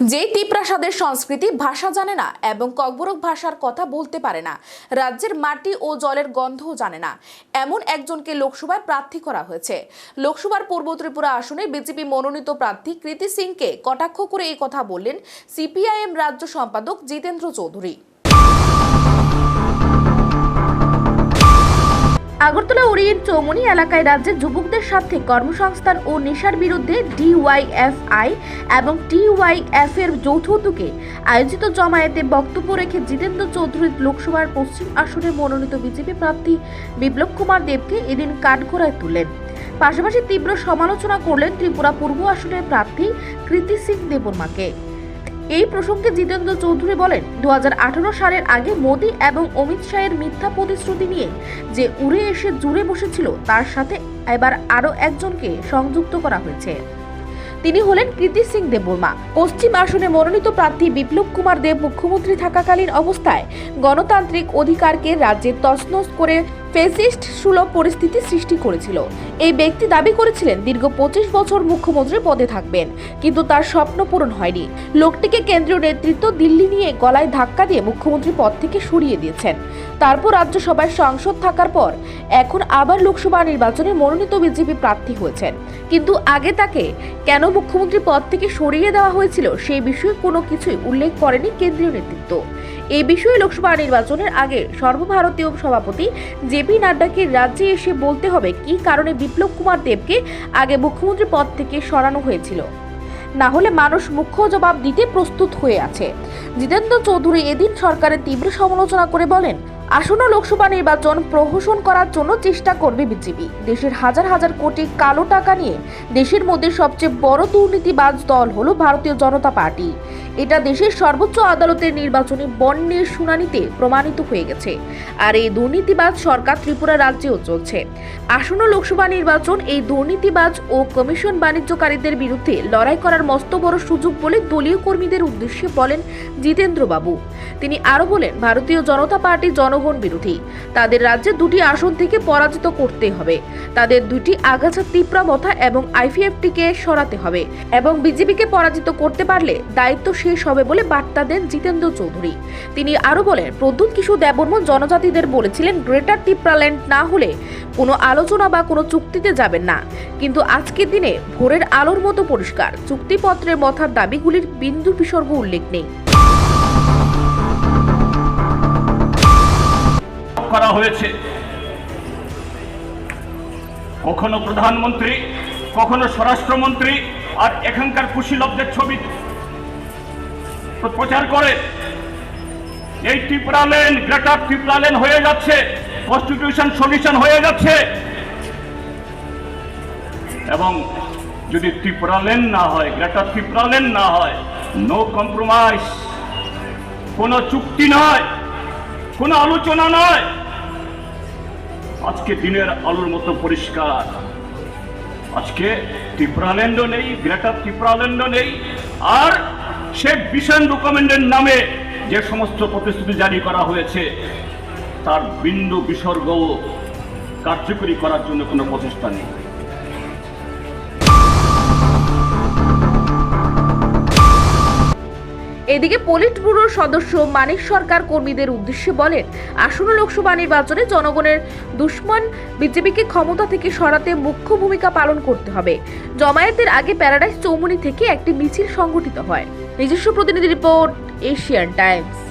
যে তিপ্রাসাদের সংস্কৃতি ভাষা জানে না এবং ককবরক ভাষার কথা বলতে পারে না। রাজ্যের মাটি ও জলের গন্ধও জানে না। এমন একজনকে লোকসভায় প্রার্থী করা হয়েছে। লোকসভার পূর্ব ত্রিপুরা আসনে বিজেপি মনোনীত প্রার্থী কৃতি সিংকে কটাক্ষ করে এই কথা বললেন সিপিআইএম রাজ্য সম্পাদক জিতেন্দ্র চৌধুরী। আগরতলা ওরিয়েন্ট চৌমনি এলাকায় রাজ্যের যুবকদের সাথে কর্মসংস্থান ও নেশার বিরুদ্ধে ডিওয়াইএফআই এবং টিওয়াইএফ এর যৌথ উদ্যোগে আয়োজিত জমায়েতে বক্তব্য রেখে জিতেন্দ্র চৌধুরী লোকসভার পশ্চিম আসনে মনোনীত বিজেপি প্রার্থী বিপ্লব কুমার দেবকে এদিন কাঠগড়ায় তুলেন পাশাপাশি তীব্র সমালোচনা করলেন ত্রিপুরা পূর্ব আসনের প্রার্থী কৃতি সিং দেববর্মাকে। এই প্রসঙ্গে জিতেন্দ্র চৌধুরী বলেন দু সালের আগে মোদী এবং অমিত শাহের মিথ্যা প্রতিশ্রুতি নিয়ে যে উড়ে এসে জুড়ে বসেছিল, তার সাথে এবার আরও একজনকে সংযুক্ত করা হয়েছে। তিনি হলেন কৃতি সিং দেববর্মা। পশ্চিম আসনে মনোনীত প্রার্থী বিপ্লব কুমার দেব মুখ্যমন্ত্রী থাকাকালীন অবস্থায় গণতান্ত্রিক অধিকারকে রাজ্যে তছনছ করে ফেসিস্ট সুলভ পরিস্থিতি সৃষ্টি করেছিল। এই ব্যক্তি দাবি করেছিলেন, দীর্ঘ পঁচিশ বছর মুখ্যমন্ত্রী পদে থাকবেন, কিন্তু তার স্বপ্ন পূরণ হয়নি। লোকটিকে কেন্দ্রীয় নেতৃত্ব দিল্লি নিয়ে গলায় ধাক্কা দিয়ে মুখ্যমন্ত্রী পদ থেকে সরিয়ে দিয়েছেন। তারপর রাজ্যসভায় সাংসদ থাকার পর এখন আবার লোকসভা নির্বাচনে মনোনীত বিজেপি প্রার্থী হয়েছেন। কিন্তু আগে তাকে কেন মুখ্যমন্ত্রী পদ থেকে সরিয়ে দেওয়া হয়েছিল সেই বিষয়ে কোনো কিছুই উল্লেখ করেনি কেন্দ্রীয় নেতৃত্ব। এই বিষয়ে লোকসভা নির্বাচনের আগে সর্বভারতীয় সভাপতি জেপি নাড্ডাকে রাজ্যে এসে বলতে হবে কি কারণে বিপ্লব কুমার দেবকে আগে মুখ্যমন্ত্রী পদ থেকে সরানো হয়েছিল। না হলে মানুষ মুখ্য জবাব দিতে প্রস্তুত হয়ে আছে। জিতেন্দ্র চৌধুরী এদিন সরকারের তীব্র সমালোচনা করে বলেন, আসন্ন লোকসভা নির্বাচন প্রহসন করার জন্য চেষ্টা করবে বিজেপি। দেশের হাজার হাজার কোটি কালো টাকা নিয়ে দেশের মধ্যে সবচেয়ে বড় দুর্নীতিবাজ দল হলো ভারতীয় জনতা পার্টি। এটা দেশের সর্বোচ্চ আদালতের নির্বাচনী বন্ডের শুনানিতে প্রমাণিত হয়ে গেছে। আর এই দুর্নীতিবাজ সরকার ত্রিপুরা রাজ্যেও চলছে। আসন্ন লোকসভা নির্বাচন এই দুর্নীতিবাজ ও কমিশন বাণিজ্যকারীদের বিরুদ্ধে লড়াই করার মস্ত বড় সুযোগ বলে দলীয় কর্মীদের উদ্দেশ্যে বলেন জিতেন্দ্র বাবু তিনি আরও বলেন, ভারতীয় জনতা পার্টি জনগণ বিরোধী। তাদের রাজ্যে দুটি আসন থেকে পরাজিত করতে হবে। তাদের দুটি আগাছা তীব্রামথা এবং আইপিএফটিকে সরাতে হবে। এবং বিজেপিকে পরাজিত করতে পারলে দায়িত্ব শেষ হবে বলে বার্তা দেন জিতেন্দ্র চৌধুরী। তিনি আরও বলেন, প্রদ্যুৎ কিশোর দেববর্মন জনজাতিদের বলেছিলেন, গ্রেটার টিপ্রাল্যান্ড না হলে কোনো আলোচনা বা কোনো চুক্তিতে যাবেন না। কিন্তু আজকের দিনে ভোরের আলোর মতো পরিষ্কার। চুক্তিপত্রের মথার দাবিগুলির বিন্দু বিসর্গ উল্লেখ নেই। করা হয়েছে। কখনো প্রধানমন্ত্রী, কখনো স্বরাষ্ট্রমন্ত্রী আর এখানকার কুশীলবদের ছবি প্র- প্রচার করে। এই ত্রিপুরালেন গ্রেটার ত্রিপুরালেন হয়ে যাচ্ছে কনস্টিটিউশন সলিউশন হয়ে যাচ্ছে। এবং যদি ত্রিপুরালেন না হয়, গ্রেটার ত্রিপুরালেন না হয় নো কম্প্রোমাইজ কোনো চুক্তি নয়, কোনো আলোচনা নয়। আজকে দিনের আলোর মতো পরিষ্কার। আজকে ত্রিপুরাল্যান্ডও নেই, গ্রেটার ত্রিপুরাল্যান্ডও নেই। আর শেখ বিশান ডকুমেন্টের নামে যে সমস্ত প্রতিশ্রুতি জারি করা হয়েছে, তার বিন্দু বিসর্গ কার্যকরী করার জন্য কোনো প্রচেষ্টা নেই। এদিকে পলিট ব্যুরোর সদস্য মানিক সরকার কর্মীদের উদ্দেশ্যে বলেন, আসন্ন লোকসভা নির্বাচনে জনগণের দুশ্মন বিজেপিকে ক্ষমতা থেকে সরাতে মুখ্য ভূমিকা পালন করতে হবে। জমায়েতের আগে প্যারাডাইস চৌমুনি থেকে একটি মিছিল সংগঠিত হয়। নিজস্ব প্রতিনিধি রিপোর্ট এশিয়ান টাইমস।